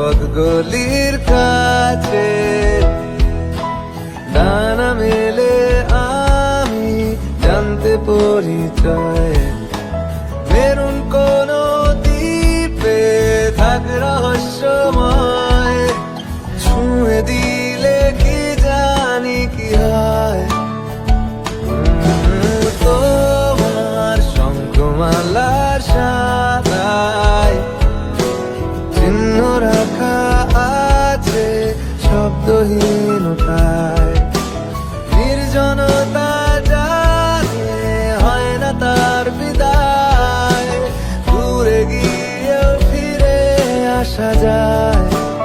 পথ গলির কাছে ডানা মেলে আমি জানতে পরিচয়। মেরুন কোন দ্বীপে থাক রহস্যময়, ছুঁয়ে দিলে কি জানি কি হয়। তোমার শঙ্খমালার সাদায় আসা